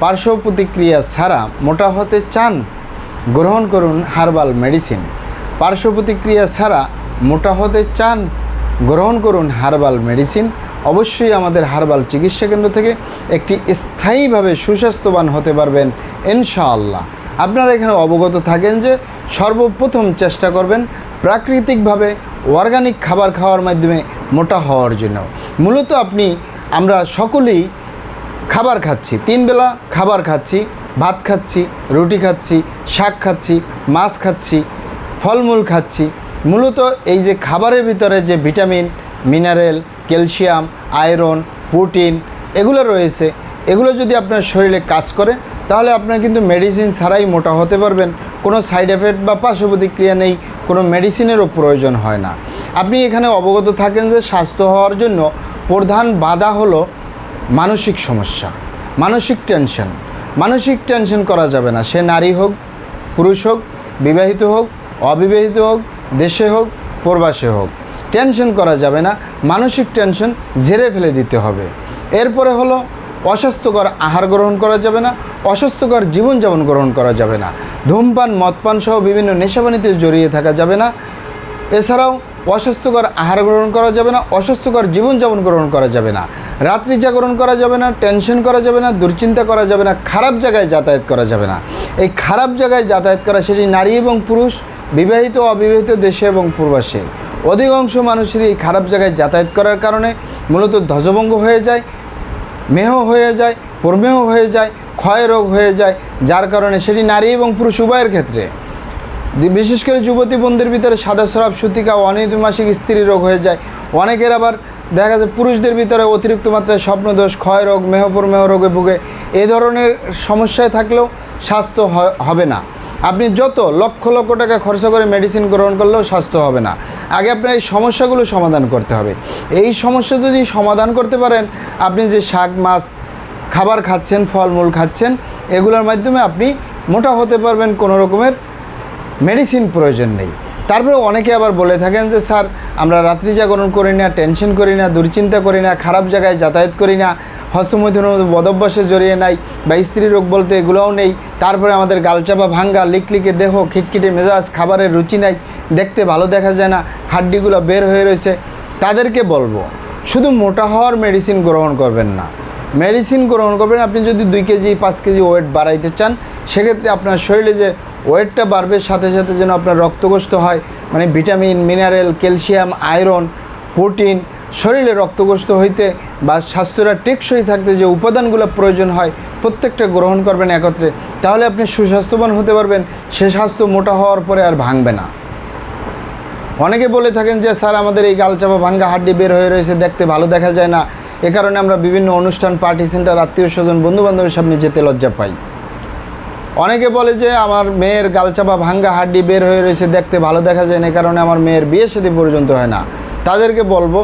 পার্শ্ব প্রতিক্রিয়া ছাড়া মোটা হতে চান, গ্রহণ করুন হারবাল মেডিসিন। পার্শ্ব প্রতিক্রিয়া ছাড়া মোটা হতে চান, গ্রহণ করুন হারবাল মেডিসিন। অবশ্যই আমাদের হারবাল চিকিৎসা কেন্দ্র থেকে একটি স্থায়ীভাবে সুস্বাস্থ্যবান হতে পারবেন, ইনশাআল্লাহ। আপনারা এখানে অবগত থাকেন যে সর্বপ্রথম চেষ্টা করবেন প্রাকৃতিকভাবে অর্গানিক খাবার খাওয়ার মাধ্যমে মোটা হওয়ার জন্য। মূলত আপনি, আমরা সকলেই খাবার খাচ্ছি। তিন বেলা খাবার খাচ্ছি, ভাত খাচ্ছি, রুটি খাচ্ছি, শাক খাচ্ছি, মাছ খাচ্ছি, ফলমূল খাচ্ছি। মূলত এই যে খাবারের ভিতরে যে vitamin, mineral, calcium, iron, protein এগুলো রয়েছে, এগুলো যদি আপনার শরীরে কাজ করে, তাহলে আপনার কিন্তু মেডিসিন ছাড়াই মোটা হতে পারবেন। কোনো সাইড এফেক্ট বা পার্শ্ব প্রতিক্রিয়া নেই, কোনো মেডিসিনেরও প্রয়োজন হয় না। আপনি এখানে অবগত থাকেন যে স্বাস্থ্য হওয়ার জন্য প্রধান বাধা হলো মানসিক সমস্যা, মানসিক টেনশন মানসিক টেনশন করা যাবে না। সে নারী হোক, পুরুষ হোক, বিবাহিত হোক, অবিবাহিত হোক, দেশে হোক, প্রবাসে হোক। টেনশন করা যাবে না। মানসিক টেনশন ঝেড়ে ফেলে দিতে হবে। এরপরে হলো অস্বাস্থ্যকর আহার গ্রহণ করা যাবে না, অস্বাস্থ্যকর জীবনযাপন গ্রহণ করা যাবে না। ধূমপান মদপান সহ বিভিন্ন নেশাবানিতে জড়িয়ে থাকা যাবে না। এছাড়াও অস্বাস্থ্যকর আহার গ্রহণ করা যাবে না, অস্বাস্থ্যকর জীবনযাপন গ্রহণ করা যাবে না। রাত্রি জাগরণ করা যাবে না, টেনশন করা যাবে না, দুশ্চিন্তা করা যাবে না, খারাপ জায়গায় যাতায়াত করা যাবে না। এই খারাপ জায়গায় যাতায়াত করা সেটি নারী এবং পুরুষ, বিবাহিত অবিবাহিত দেশে এবং প্রবাসে। অধিকাংশ মানুষেরই এই খারাপ জায়গায় যাতায়াত করার কারণে মূলত ধ্বজভঙ্গ হয়ে যায়, মেহ হয়ে যায়, প্রমেহ হয়ে যায়, ক্ষয় রোগ হয়ে যায়, যার কারণে সেটি নারী এবং পুরুষ উভয়ের ক্ষেত্রে। বিশেষ করে যুবতী বোনদের ভিতরে সাদা স্রাব সুতিকা অনিয়মিত মাসিক স্ত্রী রোগ হয়ে যায়। অনেকের আবার দেখা যায় পুরুষদের ভিতরে অতিরিক্ত মাত্রায় স্বপ্নদোষ ক্ষয় রোগ মেহপ্রমেহ রোগে ভুগে। এ ধরনের সমস্যায় থাকলেও স্বাস্থ্য হবে না। আপনি যত লক্ষ লক্ষ টাকা খরচা করে মেডিসিন গ্রহণ করলেও স্বাস্থ্য হবে না। আগে আপনার এই সমস্যাগুলো সমাধান করতে হবে। এই সমস্যা যদি সমাধান করতে পারেন, আপনি যে শাক, মাছ, খাবার খাচ্ছেন, ফলমূল খাচ্ছেন, এগুলোর মাধ্যমে আপনি মোটা হতে পারবেন কোনো রকমের মেডিসিন প্রয়োজন নেই। তারপরে অনেকে আবার বলে থাকেন যে, স্যার, আমরা রাত্রি জাগরণ করি না, টেনশন করি না, দুশ্চিন্তা করি না, খারাপ জায়গায় যাতায়াত করি না হস্তমৈথুনের মধ্যে বদভ্যাসে জড়িয়ে নাই, বা স্ত্রী রোগ বলতে এগুলোও নেই তারপরে আমাদের গালচাপা ভাঙ্গা, লিকলিকে দেহ, খিটখিটে মেজাজ, খাবারের রুচি নাই, দেখতে ভালো দেখা যায় না, হাড্ডিগুলো বের হয়ে রয়েছে। তাদেরকে বলব, শুধু মোটা হওয়ার মেডিসিন গ্রহণ করবেন না। মেডিসিন গ্রহণ করবেন, আপনি যদি দুই কেজি, পাঁচ কেজি ওয়েট বাড়াইতে চান, সেক্ষেত্রে আপনার শরীরে যে ওয়েটটা বাড়বে, সাথে সাথে যেন আপনার রক্তগ্রস্ত হয়। মানে vitamin, mineral, calcium, iron, protein শরীরে রক্তগ্রস্ত হইতে বা স্বাস্থ্যটা টেকসই থাকতে যে উপাদানগুলো প্রয়োজন হয়, প্রত্যেকটা গ্রহণ করবেন একত্রে। তাহলে আপনি সুস্বাস্থ্যবান হতে পারবেন, সে স্বাস্থ্য মোটা হওয়ার পরে আর ভাঙবে না। অনেকে বলে থাকেন যে, স্যার, আমাদের এই গালচাপা ভাঙ্গা হাড্ডি বের হয়ে রয়েছে, দেখতে ভালো দেখা যায় না। এ কারণে আমরা বিভিন্ন অনুষ্ঠান, পার্টি সেন্টার, আত্মীয় স্বজন, বন্ধুবান্ধবের সামনে যেতে লজ্জা পাই। অনেকে বলে যে আমার মেয়ের গালচাপা ভাঙ্গা হাড্ডি বের হয়ে রয়েছে, দেখতে ভালো দেখা যায় না কারণে আমার মেয়ের বিয়ে সাথে পর্যন্ত হয় না। তাদেরকে বলব,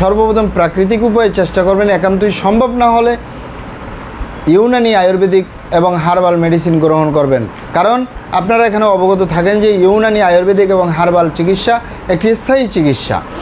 সর্বপ্রথম প্রাকৃতিক উপায়ে চেষ্টা করবেন, একান্তই সম্ভব না হলে ইউনানি আয়ুর্বেদিক এবং হার্বাল মেডিসিন গ্রহণ করবেন। কারণ আপনারা এখানে অবগত থাকেন যে ইউনানি আয়ুর্বেদিক এবং হার্বাল চিকিৎসা একটি স্থায়ী চিকিৎসা।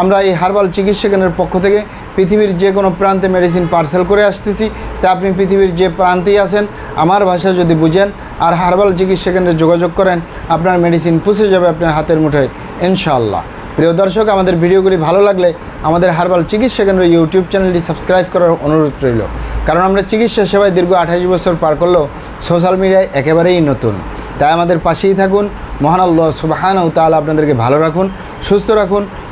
আমরা এই হার্বাল চিকিৎসা কেন্দ্রের পক্ষ থেকে পৃথিবীর যে কোনো প্রান্তে মেডিসিন পার্সেল করে আসতেছি। তা আপনি পৃথিবীর যে প্রান্তেই আছেন, আমার ভাষা যদি বুঝেন আর হার্বাল চিকিৎসা কেন্দ্রে যোগাযোগ করেন, আপনার মেডিসিন পুষে যাবে আপনার হাতের মুঠোয়, ইনশাআল্লাহ। প্রিয় দর্শক, আমাদের ভিডিওগুলি ভালো লাগলে আমাদের হার্বাল চিকিৎসা কেন্দ্র ইউটিউব চ্যানেলটি সাবস্ক্রাইব করার অনুরোধ রইল। কারণ আমরা চিকিৎসা সেবায় দীর্ঘ আঠাশ বছর পার করলেও সোশ্যাল মিডিয়ায় একেবারেই নতুন। তাই আমাদের পাশেই থাকুন। মহান আল্লাহ সুবাহান ও তাহলে আপনাদেরকে ভালো রাখুন, সুস্থ রাখুন।